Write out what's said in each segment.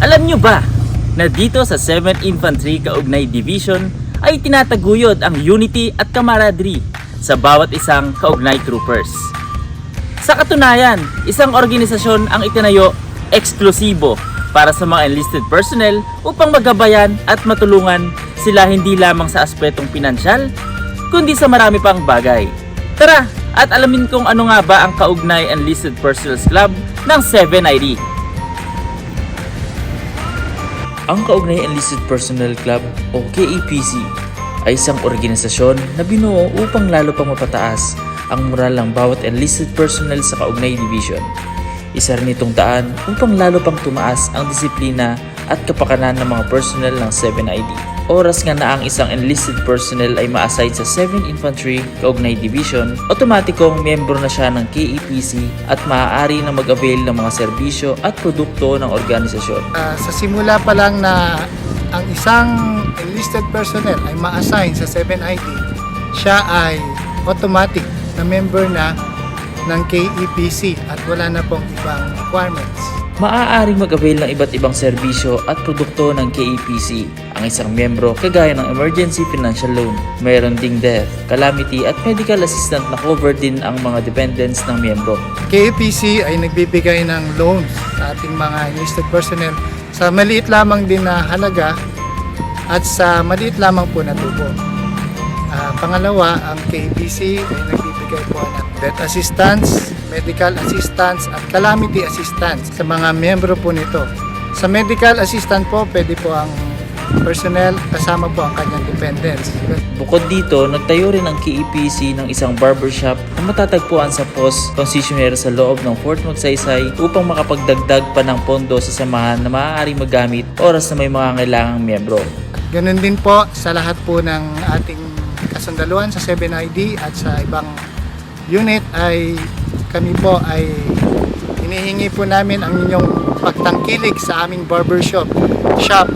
Alam nyo ba na dito sa 7th Infantry Kaugnay Division ay tinataguyod ang unity at camaraderie sa bawat isang kaugnay troopers. Sa katunayan, isang organisasyon ang itinayo eksklusibo para sa mga enlisted personnel upang magabayan at matulungan sila hindi lamang sa aspetong pinansyal, kundi sa marami pang bagay. Tara, at alamin kung ano nga ba ang Kaugnay Enlisted Personnel Club ng 7ID. Ang Kaugnay Enlisted Personnel Club o KEPC ay isang organisasyon na binuo upang lalo pang mapataas ang moral ng bawat enlisted personnel sa Kaugnay Division. Isa rin itong daan upang lalo pang tumaas ang disiplina at kapakanan ng mga personnel ng 7ID. Oras nga na ang isang enlisted personnel ay ma-assign sa 7th Infantry Kaugnay Division, otomatikong miyembro na siya ng KEPC at maaari na mag-avail ng mga serbisyo at produkto ng organisasyon. Ah, sa simula pa lang na ang isang enlisted personnel ay ma-assign sa 7ID, siya ay automatic na member na ng KEPC at wala na pong ibang requirements. Maaaring mag-avail ng iba't ibang serbisyo at produkto ng KEPC ang isang miyembro kagaya ng emergency financial loan. Mayroon ding death, calamity at medical assistant na covered din ang mga dependents ng miyembro. KEPC ay nagbibigay ng loans sa ating mga enlisted personnel sa maliit lamang din na halaga at sa maliit lamang po na tubo. Ah, pangalawa, ang KEPC ay nagbibigay po ng death assistance, medical assistance at calamity assistance sa mga miyembro po nito. Sa medical assistant po, pwede po ang personnel kasama po ang kanyang dependents. Bukod dito, nagtayo rin ang KEPC ng isang barbershop na matatagpuan sa post concessionaire sa loob ng Fort Magsaysay upang makapagdagdag pa ng pondo sa samahan na maaari magamit oras na may mga kailangang miyembro. Ganun din po sa lahat po ng ating kasundaluhan sa 7ID at sa ibang unit ay kami po ay hinihingi po namin ang inyong pagtangkilik sa aming barbershop shop.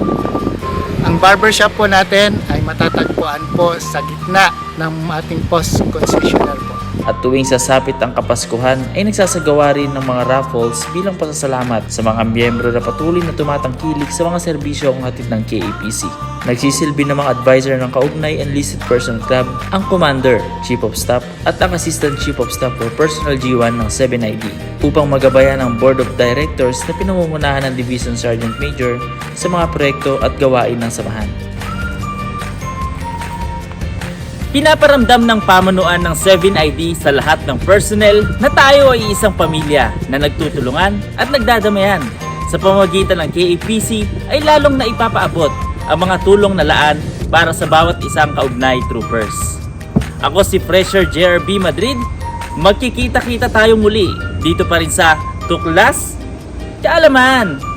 Ang barbershop po natin ay matatagpuan po sa gitna ng ating post concessionaire po. At tuwing sasapit ang Kapaskuhan ay nagsasagawa rin ng mga raffles bilang pasasalamat sa mga miyembro na patuloy na tumatangkilik sa mga serbisyo ang hatid ng KAPC. Nagsisilbi ng mga advisor ng Kaugnay Enlisted Person Club ang Commander, Chief of Staff at ang Assistant Chief of Staff for Personal G1 ng 7ID upang magabayan ang Board of Directors na pinamumunahan ng Division Sergeant Major sa mga proyekto at gawain ng samahan. Pinaparamdam ng pamunuan ng 7ID sa lahat ng personnel na tayo ay isang pamilya na nagtutulungan at nagdadamayan. Sa pamamagitan ng KAPC ay lalong na ipapaabot ang mga tulong na laan para sa bawat isang kaugnay troopers. Ako si Fresher JRB Madrid. Magkikita-kita tayo muli dito pa rin sa Tuklas Kaalaman.